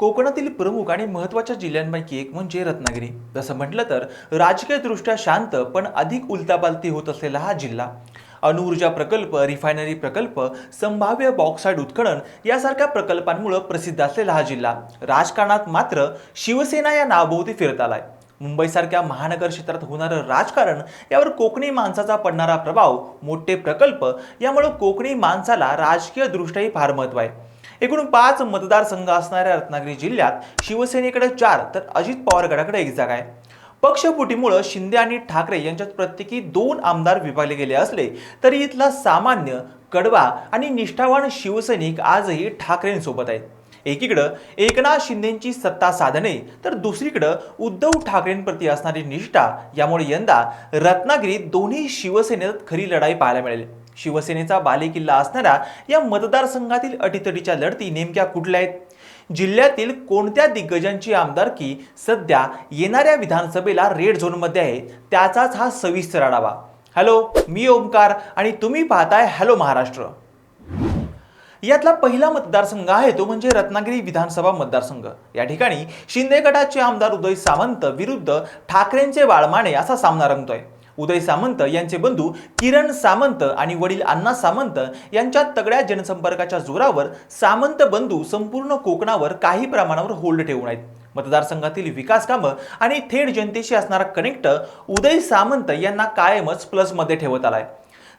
कोकणातील प्रमुख आणि महत्त्वाच्या जिल्ह्यांपैकी एक म्हणजे रत्नागिरी. जसं म्हटलं तर राजकीयदृष्ट्या शांत पण अधिक उलताबालती होत असलेला हा जिल्हा. अणुऊर्जा प्रकल्प रिफायनरी प्रकल्प संभाव्य बॉक्साईड उत्खनन यासारख्या प्रकल्पांमुळे प्रसिद्ध असलेला हा जिल्हा. राजकारणात मात्र शिवसेना या नावभोवती फिरत आलाय. मुंबईसारख्या महानगर क्षेत्रात होणारं राजकारण यावर कोकणी माणसाचा पडणारा प्रभाव मोठे प्रकल्प यामुळे कोकणी माणसाला राजकीयदृष्ट्याही फार महत्त्व आहे. एकूण पाच मतदारसंघ असणाऱ्या रत्नागिरी जिल्ह्यात शिवसेनेकडे चार तर अजित पवार गटाकडे एक जागा आहे. पक्षपुटीमुळं शिंदे आणि ठाकरे यांच्यात प्रत्येकी दोन आमदार विभागले गेले असले तरी इथला सामान्य कडवा आणि निष्ठावान शिवसैनिक आजही ठाकरेंसोबत आहेत. एकीकडं एकनाथ शिंदेची सत्ता साधने तर दुसरीकडं उद्धव ठाकरेंप्रती असणारी निष्ठा यामुळे यंदा रत्नागिरीत दोन्ही शिवसेनेत खरी लढाई पाहायला मिळेल. शिवसेनेचा बालेकिल्ला असणाऱ्या या मतदारसंघातील अटीतटीच्या लढती नेमक्या कुठल्या आहेत? जिल्ह्यातील कोणत्या दिग्गजांची आमदारकी सध्या येणाऱ्या विधानसभेला रेड झोनमध्ये आहे त्याचाच हा सविस्तर आढावा. हॅलो मी ओमकार आणि तुम्ही पाहताय हॅलो महाराष्ट्र. यातला पहिला मतदारसंघ आहे तो म्हणजे रत्नागिरी विधानसभा मतदारसंघ. या ठिकाणी शिंदे गटाचे आमदार उदय सामंत विरुद्ध ठाकरेंचे बाळमाने असा सामना रंगतोय. उदय सामंत यांचे बंधू किरण सामंत आणि वडील अण्णा सामंत यांच्या तगड्या जनसंपर्काच्या जोरावर सामंत बंधू संपूर्ण कोकणावर काही प्रमाणावर होल्ड ठेवून आहेत. मतदारसंघातील विकास कामं आणि थेट जनतेशी असणारा कनेक्ट उदय सामंत यांना कायमच प्लसमध्ये ठेवत आलाय.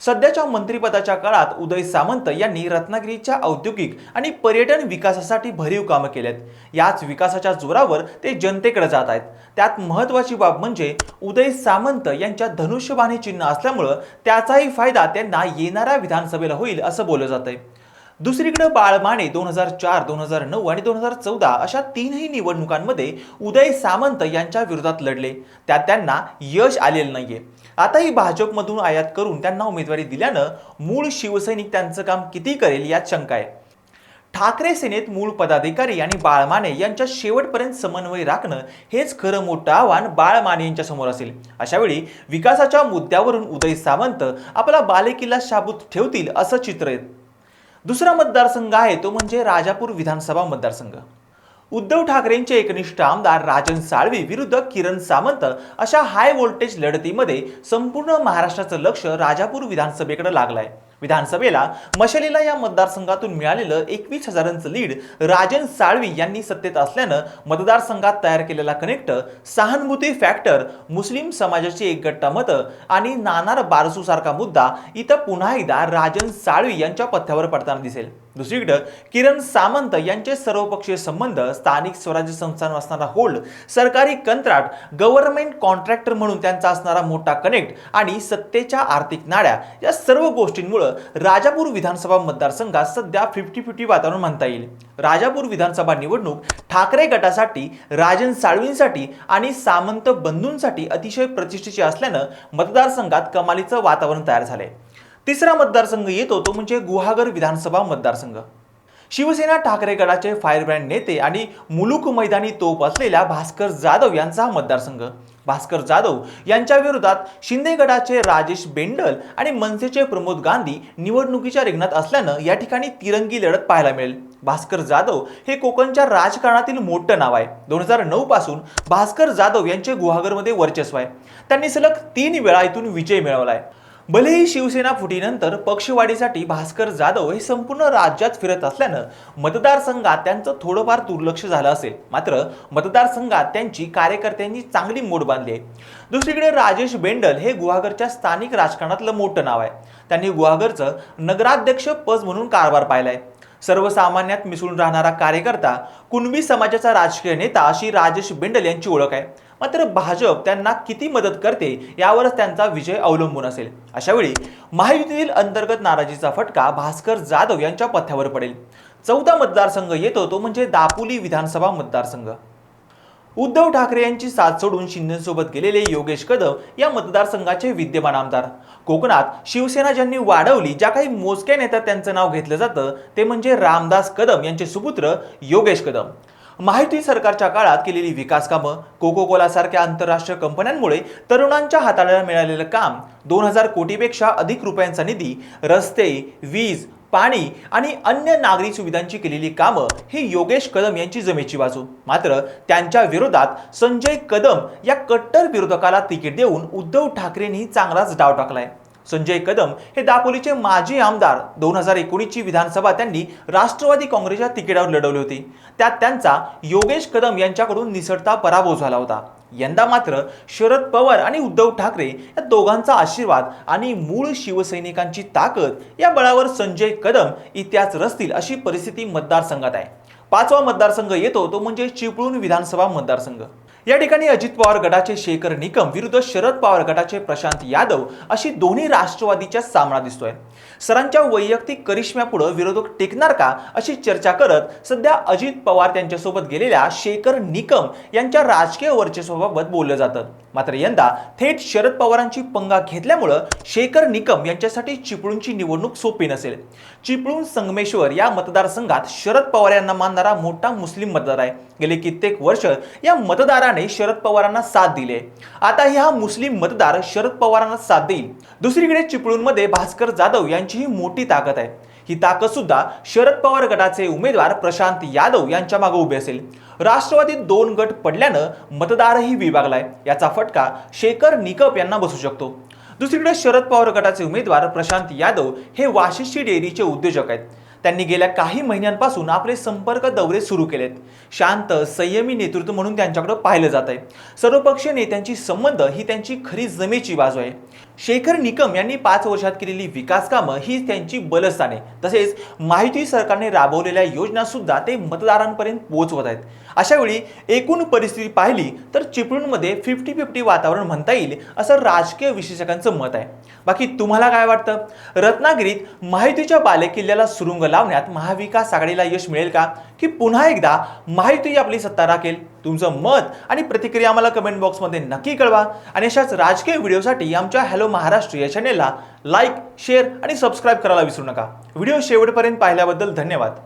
सध्याच्या मंत्रिपदाच्या काळात उदय सामंत यांनी रत्नागिरीच्या औद्योगिक आणि पर्यटन विकासासाठी भरीव कामं केलेत. याच विकासाच्या जोरावर ते जनतेकडे जात आहेत. त्यात महत्त्वाची बाब म्हणजे उदय सामंत यांच्या धनुष्यबाणी चिन्ह असल्यामुळं त्याचाही फायदा त्यांना येणाऱ्या विधानसभेला होईल असं बोललं जात आहे दुसरीकडे बाळमाने दोन हजार चार दोन हजार नऊ आणि दोन हजार चौदा अशा तीनही निवडणुकांमध्ये उदय सामंत यांच्या विरोधात लढले. त्यात त्यांना यश आलेलं नाहीये. आताही भाजपमधून आयात करून त्यांना उमेदवारी दिल्यानं मूळ शिवसैनिक त्यांचं काम किती करेल यात शंका आहे. ठाकरे सेनेत मूळ पदाधिकारी आणि बाळमाने यांच्या शेवटपर्यंत समन्वय राखणं हेच खरं मोठं आव्हान बाळमाने यांच्या समोर असेल. अशावेळी विकासाच्या मुद्द्यावरून उदय सामंत आपला बालेकिल्ला शाबूत ठेवतील असं चित्र आहे. दुसरा मतदारसंघ आहे तो म्हणजे राजापूर विधानसभा मतदारसंघ. उद्धव ठाकरेंचे एकनिष्ठ आमदार राजन साळवी विरुद्ध किरण सामंत अशा हाय व्होल्टेज लढतीमध्ये संपूर्ण महाराष्ट्राचं लक्ष राजापूर विधानसभेकडे लागलंय. विधानसभेला मशालीला या मतदारसंघातून मिळालेलं एकवीस हजारांचं लीड राजन साळवी यांनी सत्तेत असल्यानं मतदारसंघात तयार केलेला कनेक्ट सहानुभूती फॅक्टर मुस्लिम समाजाची एकगट्टा मतं आणि नानार बारसू सारखा मुद्दा इथं पुन्हा एकदा राजन साळवी यांच्या पथ्यावर पडताना दिसेल. दुसरीकडं किरण सामंत यांचे सर्वपक्षीय संबंध स्थानिक स्वराज्य संस्थांवर असणारा होल्ड सरकारी कंत्राट गव्हर्नमेंट कॉन्ट्रॅक्टर म्हणून त्यांचा असणारा मोठा कनेक्ट आणि सत्तेच्या आर्थिक नाड्या या सर्व गोष्टींमुळं राजापूर विधानसभा मतदारसंघात सध्या फिफ्टी फिफ्टी वातावरण म्हणता येईल. राजापूर विधानसभा निवडणूक ठाकरे गटासाठी राजन साळवींसाठी आणि सामंत बंधूंसाठी अतिशय प्रतिष्ठेची असल्यानं मतदारसंघात कमालीचं वातावरण तयार झालंय. तिसरा मतदारसंघ येतो तो म्हणजे गुहागर विधानसभा मतदारसंघ. शिवसेना ठाकरे गटाचे फायरब्रँड नेते आणि मुलुक मैदानी तोप असलेल्या भास्कर जाधव यांचा हा मतदारसंघ. भास्कर जाधव यांच्या विरोधात शिंदे गटाचे राजेश बेंडल आणि मनसेचे प्रमोद गांधी निवडणुकीच्या रिंगणात असल्यानं या ठिकाणी तिरंगी लढत पाहायला मिळेल. भास्कर जाधव हे कोकणच्या राजकारणातील मोठं नाव आहे. दोन हजार नऊ पासून भास्कर जाधव यांचे गुहागरमध्ये वर्चस्व आहे. त्यांनी सलग तीन वेळा इथून विजय मिळवला आहे. भलेही शिवसेना फुटीनंतर पक्षवाढीसाठी भास्कर जाधव हे संपूर्ण राज्यात फिरत असल्यानं मतदारसंघात त्यांचं थोडंफार दुर्लक्ष झालं असेल. मात्र मतदारसंघात त्यांची कार्यकर्त्यांनी चांगली मोड बांधली आहे. दुसरीकडे राजेश बेंडल हे गुहागरच्या स्थानिक राजकारणातलं मोठं नाव आहे. त्यांनी गुहागरचं नगराध्यक्ष पद म्हणून कारभार पाहिलाय. सर्वसामान्यात मिसळून राहणारा कार्यकर्ता कुणबी समाजाचा राजकीय नेता अशी राजेश बेंडल यांची ओळख आहे. मात्र भाजप त्यांना किती मदत करते यावरच त्यांचा विजय अवलंबून असेल. अशावेळी महायुतीतील अंतर्गत नाराजीचा फटका भास्कर जाधव यांच्या पथ्यावर पडेल. चौथा मतदारसंघ येतो तो म्हणजे दापोली विधानसभा मतदारसंघ. उद्धव ठाकरे यांची साथ सोडून शिंदेसोबत गेलेले योगेश कदम या मतदारसंघाचे विद्यमान आमदार. कोकणात शिवसेना ज्यांनी वाढवली ज्या काही मोजक्या नेत्यात त्यांचं नाव घेतलं जातं ते म्हणजे रामदास कदम यांचे सुपुत्र योगेश कदम. माहिती सरकारच्या काळात केलेली विकास कामं कोको कोला सारख्या आंतरराष्ट्रीय कंपन्यांमुळे तरुणांच्या हाताळायला मिळालेलं काम दोन हजार कोटीपेक्षा अधिक रुपयांचा निधी रस्ते वीज पाणी आणि अन्य नागरी सुविधांची केलेली कामं ही योगेश कदम यांची जमेची बाजू. मात्र त्यांच्या विरोधात संजय कदम या कट्टर विरोधकाला तिकीट देऊन उद्धव ठाकरेंनी चांगलाच डाव टाकलाय. संजय कदम हे दापोलीचे माजी आमदार. दोन हजार एकोणीसची विधानसभा त्यांनी राष्ट्रवादी काँग्रेसच्या तिकिटावर लढवली होती. त्यात त्यांचा योगेश कदम यांच्याकडून निसटता पराभव झाला होता. यंदा मात्र शरद पवार आणि उद्धव ठाकरे या दोघांचा आशीर्वाद आणि मूळ शिवसैनिकांची ताकद या बळावर संजय कदम इतिहास रचतील अशी परिस्थिती मतदारसंघात आहे. पाचवा मतदारसंघ येतो तो म्हणजे चिपळूण विधानसभा मतदारसंघ. या ठिकाणी अजित पवार गटाचे शेखर निकम विरुद्ध शरद पवार गटाचे प्रशांत यादव अशी दोन्ही राष्ट्रवादीच्या सामना दिसतोय. सरांच्या वैयक्तिक करिश्म्यापुढं विरोधक टेकणार का अशी चर्चा करत सध्या अजित पवार त्यांच्यासोबत गेलेल्या शेखर निकम यांच्या राजकीय वर्चस्वाबाबत बोललं जातं. मात्र यंदा थेट शरद पवारांची पंगा घेतल्यामुळं शेखर निकम यांच्यासाठी चिपळूणची निवडणूक सोपी नसेल. चिपळूण संगमेश्वर या मतदारसंघात शरद पवार यांना मानणारा मोठा मुस्लिम मतदार आहे. गेले कित्येक वर्ष या मतदाराने मतदाराने शरद पवारांना साथ दिले आता ह्या मुस्लिम मतदार शरद पवारांना साथ देईल. दुसरीकडे चिपळूणमध्ये भास्कर जाधव यांचीही मोठी ताकद आहे. ही ताकद सुद्धा शरद पवार गटाचे उमेदवार प्रशांत यादव यांच्या मागे उभे असेल. राष्ट्रवादीत दोन गट पडल्यानं मतदारही विभागलाय. याचा फटका शेखर निकप यांना बसू शकतो. दुसरीकडे शरद पवार गटाचे उमेदवार प्रशांत यादव हे वाशिष्ठी डेअरीचे उद्योजक आहेत. त्यांनी गेल्या काही महिन्यांपासून आपले संपर्क दौरे सुरू केलेत. शांत संयमी नेतृत्व म्हणून त्यांच्याकडे पाहिलं जात आहे. सर्वपक्षीय नेत्यांची संबंध ही त्यांची खरी जमेची बाजू आहे. शेखर निकम यांनी पाच वर्षात केलेली विकास कामं ही त्यांची बलस्थाने. तसेच माहिती सरकारने राबवलेल्या योजना सुद्धा ते मतदारांपर्यंत पोहोचवत आहेत. अशावेळी एकूण परिस्थिती पाहिली तर चिपळूणमध्ये फिफ्टी फिफ्टी वातावरण म्हणता येईल असं राजकीय विशेषकांचं मत आहे. बाकी तुम्हाला काय वाटतं? रत्नागिरीत माहितीच्या बालेकिल्ल्याला सुरुंग लावण्यात महाविकास आघाडीला यश मिळेल का? की पुन्हा एकदा माहिती आपली सत्ता राखेल? तुमचं मत आणि प्रतिक्रिया आम्हाला कमेंट बॉक्समध्ये नक्की कळवा. आणि अशाच राजकीय व्हिडिओसाठी आमच्या हॅलो महाराष्ट्र या चॅनेलला लाईक शेअर आणि सबस्क्राईब करायला विसरू नका. व्हिडिओ शेवटपर्यंत पाहिल्याबद्दल धन्यवाद.